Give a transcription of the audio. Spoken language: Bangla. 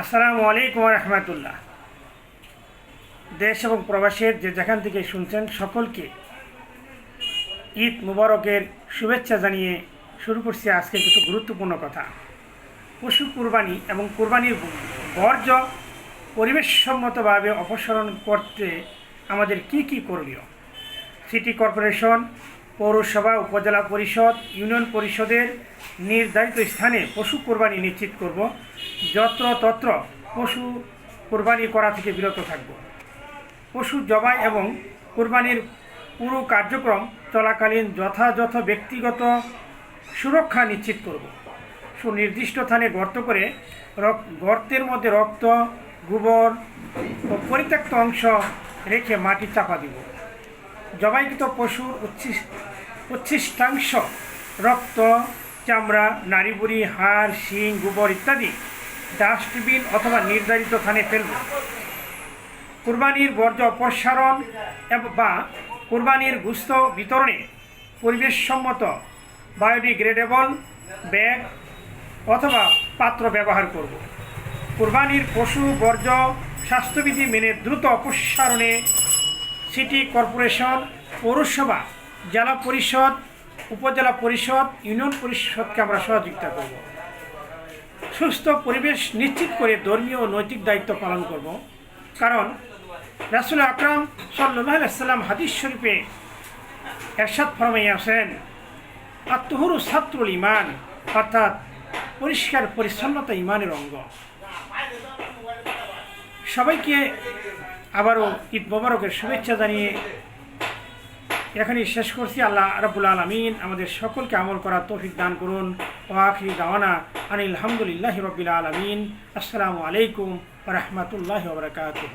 আসসালামু আলাইকুম রহমতুল্লাহ। দেশ এবং প্রবাসের যে যেখান থেকে শুনছেন সকলকে ঈদ মুবারকের শুভেচ্ছা জানিয়ে শুরু করছি আজকে কিছু গুরুত্বপূর্ণ কথা। পশু কুরবানি এবং কুরবানির বর্জ্য পরিবেশসম্মতভাবে অপসারণ করতে আমাদের কি কি করণীয়? সিটি কর্পোরেশন পৌরসভা, উপজেলা পরিষদ, ইউনিয়ন পরিষদের নির্ধারিত স্থানে পশু কোরবানি নিশ্চিত করব। যত্র তত্র পশু কোরবানি করা থেকে বিরত থাকব। পশু জবাই এবং কোরবানির পুরো কার্যক্রম চলাকালীন যথাযথ ব্যক্তিগত সুরক্ষা নিশ্চিত করব। সুনির্দিষ্ট স্থানে গর্ত করে গর্তের মধ্যে রক্ত, গোবর ও পরিত্যক্ত অংশ রেখে মাটি চাপা দিব। জবাইকৃত পশুর উচ্ছিষ্টাংশ রক্ত, চামড়া, নাড়িবুড়ি, হাড়, শিং, গোবর ইত্যাদি ডাস্টবিন অথবা নির্ধারিত স্থানে ফেলব। কুরবানির বর্জ্য অপসারণ বা কুরবানির গুস্ত বিতরণে পরিবেশসম্মত, বায়োডিগ্রেডেবল ব্যাগ অথবা পাত্র ব্যবহার করব। কুরবানির পশু বর্জ্য স্বাস্থ্যবিধি মেনে দ্রুত অপসারণে সিটি কর্পোরেশন পৌরসভা, জেলা পরিষদ, উপজেলা পরিষদ, ইউনিয়ন পরিষদকে আমরা সহযোগিতা করব। সুস্থ পরিবেশ নিশ্চিত করে ধর্মীয় ও নৈতিক দায়িত্ব পালন করব। কারণ রাসুল আকরাম সাল্লাহ সাল্লাম হাদিস শরীফে এরশাদ ফরমাই আছেন, আত্মহুরু ছাত্রুল ইমান অর্থাৎ পরিষ্কার পরিচ্ছন্নতা ইমানের অঙ্গ। সবাইকে আবারও ঈদ মোবারকের শুভেচ্ছা জানিয়ে এখানেই শেষ করছি। আল্লাহ রাবুল আলমিন আমাদের সকলকে আমল করা তৌফিক দান করুন। ও আখরি দাওয়ানা আনিল আলহামদুলিল্লাহ রবিল আলমিন। আসসালামু আলাইকুম রহমতুল্লাহ বরকাতুহ।